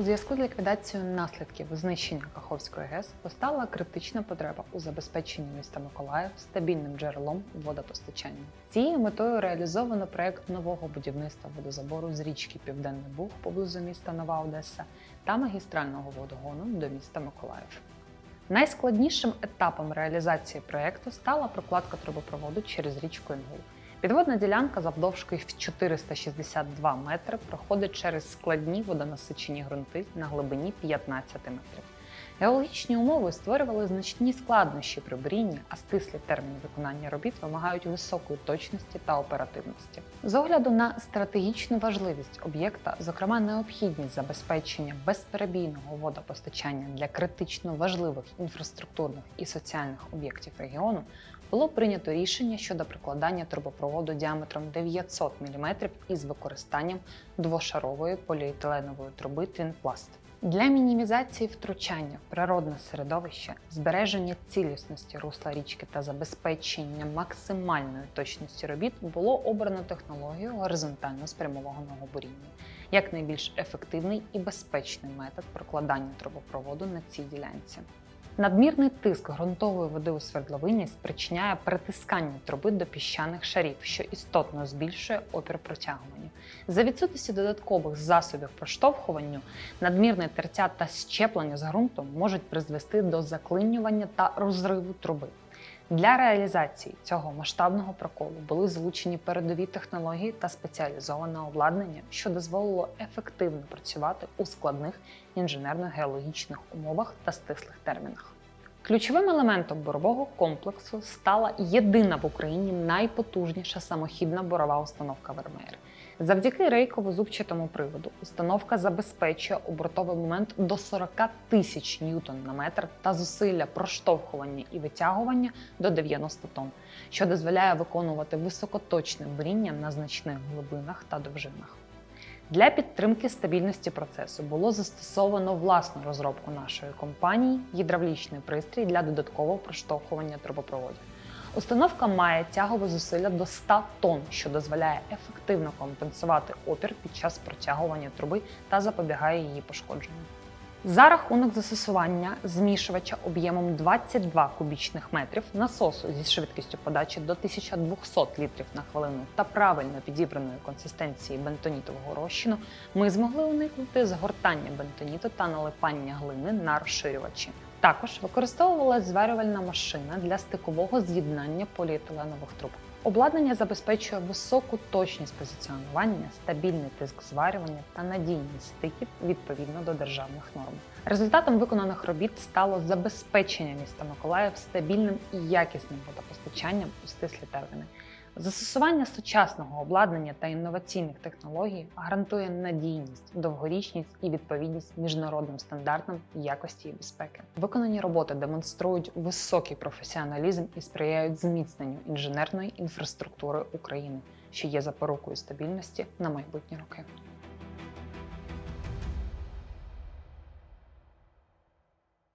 У зв'язку з ліквідацією наслідків знищення Каховської ГЕС постала критична потреба у забезпеченні міста Миколаїв стабільним джерелом водопостачання. Цією метою реалізовано проект нового будівництва водозабору з річки Південний Буг поблизу міста Нова Одеса та магістрального водогону до міста Миколаїв. Найскладнішим етапом реалізації проекту стала прокладка трубопроводу через річку Інгул. Підводна ділянка завдовжкою в 462 метри проходить через складні водонасичені ґрунти на глибині 15 метрів. Геологічні умови створювали значні складнощі при бурінні, а стислі терміни виконання робіт вимагають високої точності та оперативності. З огляду на стратегічну важливість об'єкта, зокрема необхідність забезпечення безперебійного водопостачання для критично важливих інфраструктурних і соціальних об'єктів регіону, було прийнято рішення щодо прикладання трубопроводу діаметром 900 мм із використанням двошарової поліетиленової труби Твінпласт. Для мінімізації втручання в природне середовище, збереження цілісності русла річки та забезпечення максимальної точності робіт було обрано технологію горизонтально спрямованого буріння як найбільш ефективний і безпечний метод прокладання трубопроводу на цій ділянці. Надмірний тиск ґрунтової води у свердловині спричиняє притискання труби до піщаних шарів, що істотно збільшує опір протягуванню. За відсутності додаткових засобів проштовхуванню, надмірне тертя та щеплення з ґрунтом можуть призвести до заклинювання та розриву труби. Для реалізації цього масштабного проколу були залучені передові технології та спеціалізоване обладнання, що дозволило ефективно працювати у складних інженерно-геологічних умовах та стислих термінах. Ключовим елементом борового комплексу стала єдина в Україні найпотужніша самохідна борова установка Вермеєр. Завдяки рейково-зубчатому приводу установка забезпечує обертовий момент до 40 тисяч ньютон на метр та зусилля проштовхування і витягування до 90 тонн, що дозволяє виконувати високоточне буріння на значних глибинах та довжинах. Для підтримки стабільності процесу було застосовано власну розробку нашої компанії гідравлічний пристрій для додаткового проштовхування трубопроводів. Установка має тягове зусилля до 100 тонн, що дозволяє ефективно компенсувати опір під час протягування труби та запобігає її пошкодженню. За рахунок застосування змішувача об'ємом 22 кубічних метрів насосу зі швидкістю подачі до 1200 літрів на хвилину та правильно підібраної консистенції бентонітового розчину, ми змогли уникнути згортання бентоніту та налипання глини на розширювачі. Також використовувалася зварювальна машина для стикового з'єднання поліетиленових труб. Обладнання забезпечує високу точність позиціонування, стабільний тиск зварювання та надійність стиків відповідно до державних норм. Результатом виконаних робіт стало забезпечення міста Миколаїв стабільним і якісним водопостачанням у стислі терміни. Застосування сучасного обладнання та інноваційних технологій гарантує надійність, довгорічність і відповідність міжнародним стандартам якості і безпеки. Виконані роботи демонструють високий професіоналізм і сприяють зміцненню інженерної інфраструктури України, що є запорукою стабільності на майбутні роки.